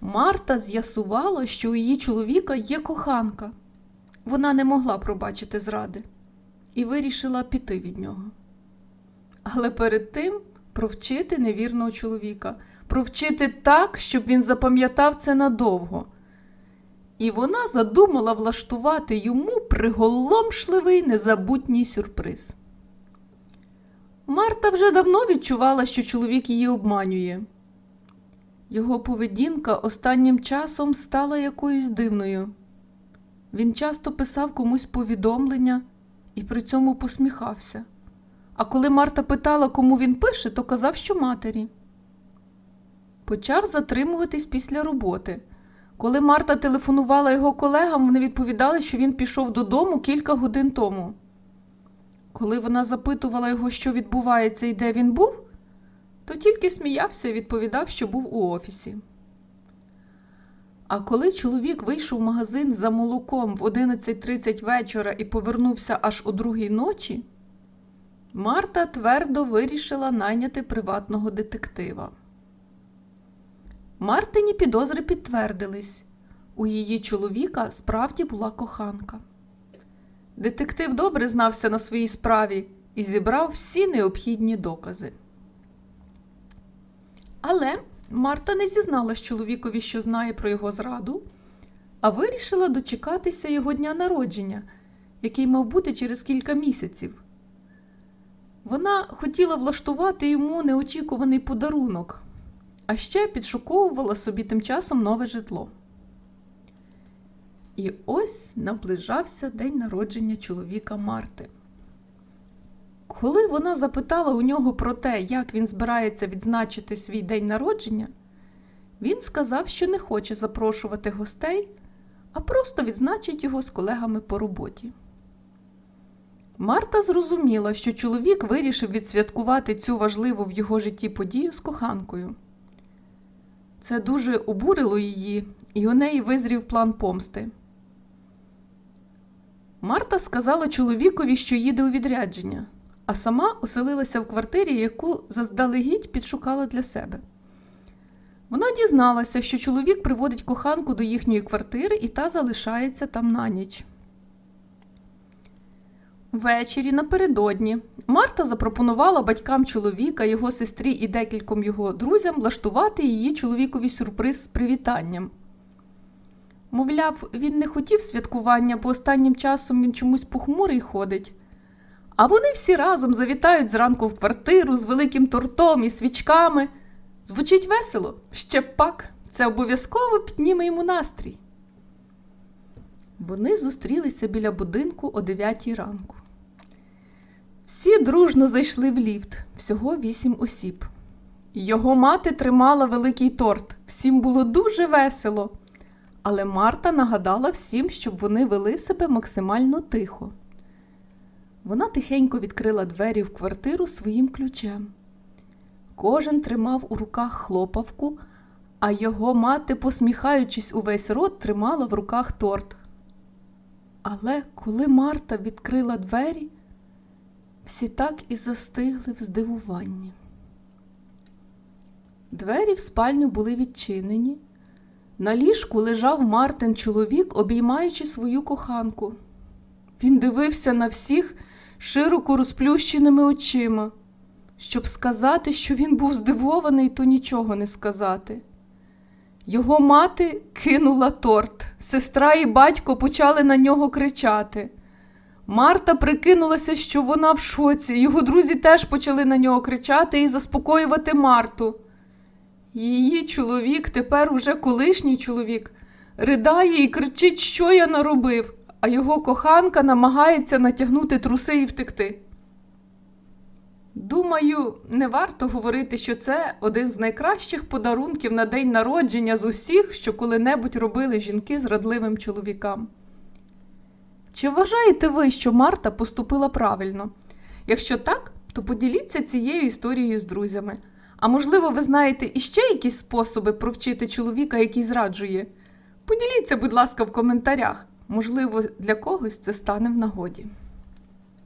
Марта з'ясувала, що у її чоловіка є коханка. Вона не могла пробачити зради і вирішила піти від нього. Але перед тим провчити невірного чоловіка, провчити так, щоб він запам'ятав це надовго. І вона задумала влаштувати йому приголомшливий незабутній сюрприз. Марта вже давно відчувала, що чоловік її обманює. Його поведінка останнім часом стала якоюсь дивною. Він часто писав комусь повідомлення і при цьому посміхався. А коли Марта питала, кому він пише, то казав, що матері. Почав затримуватись після роботи. Коли Марта телефонувала його колегам, вони відповідали, що він пішов додому кілька годин тому. Коли вона запитувала його, що відбувається і де він був, то тільки сміявся і відповідав, що був у офісі. А коли чоловік вийшов в магазин за молоком в 11.30 вечора і повернувся аж о другій ночі, Марта твердо вирішила найняти приватного детектива. Мартині підозри підтвердились. У її чоловіка справді була коханка. Детектив добре знався на своїй справі і зібрав всі необхідні докази. Але Марта не зізналась чоловікові, що знає про його зраду, а вирішила дочекатися його дня народження, який мав бути через кілька місяців. Вона хотіла влаштувати йому неочікуваний подарунок, а ще підшуковувала собі тим часом нове житло. І ось наближався день народження чоловіка Марти. Коли вона запитала у нього про те, як він збирається відзначити свій день народження, він сказав, що не хоче запрошувати гостей, а просто відзначить його з колегами по роботі. Марта зрозуміла, що чоловік вирішив відсвяткувати цю важливу в його житті подію з коханкою. Це дуже обурило її, і у неї визрів план помсти. Марта сказала чоловікові, що їде у відрядження, а сама оселилася в квартирі, яку заздалегідь підшукала для себе. Вона дізналася, що чоловік приводить коханку до їхньої квартири і та залишається там на ніч. Ввечері напередодні Марта запропонувала батькам чоловіка, його сестрі і декільком його друзям влаштувати її чоловікові сюрприз з привітанням. Мовляв, він не хотів святкування, бо останнім часом він чомусь похмурий ходить. А вони всі разом завітають зранку в квартиру з великим тортом і свічками. Звучить весело, ще пак, це обов'язково підніме йому настрій. Вони зустрілися біля будинку о 9 ранку. Всі дружно зайшли в ліфт, всього вісім осіб. Його мати тримала великий торт, всім було дуже весело. Але Марта нагадала всім, щоб вони вели себе максимально тихо. Вона тихенько відкрила двері в квартиру своїм ключем. Кожен тримав у руках хлопавку, а його мати, посміхаючись увесь рот, тримала в руках торт. Але коли Марта відкрила двері, всі так і застигли в здивуванні. Двері в спальню були відчинені. На ліжку лежав Мартин чоловік, обіймаючи свою коханку. Він дивився на всіх широко розплющеними очима. Щоб сказати, що він був здивований, то нічого не сказати. Його мати кинула торт, сестра і батько почали на нього кричати. Марта прикинулася, що вона в шоці, його друзі теж почали на нього кричати і заспокоювати Марту. Її чоловік, тепер уже колишній чоловік, ридає і кричить, що я наробив, а його коханка намагається натягнути труси і втекти. Думаю, не варто говорити, що це один з найкращих подарунків на день народження з усіх, що коли-небудь робили жінки зрадливим чоловікам. Чи вважаєте ви, що Марта поступила правильно? Якщо так, то поділіться цією історією з друзями. А можливо, ви знаєте іще якісь способи провчити чоловіка, який зраджує? Поділіться, будь ласка, в коментарях. Можливо, для когось це стане в нагоді.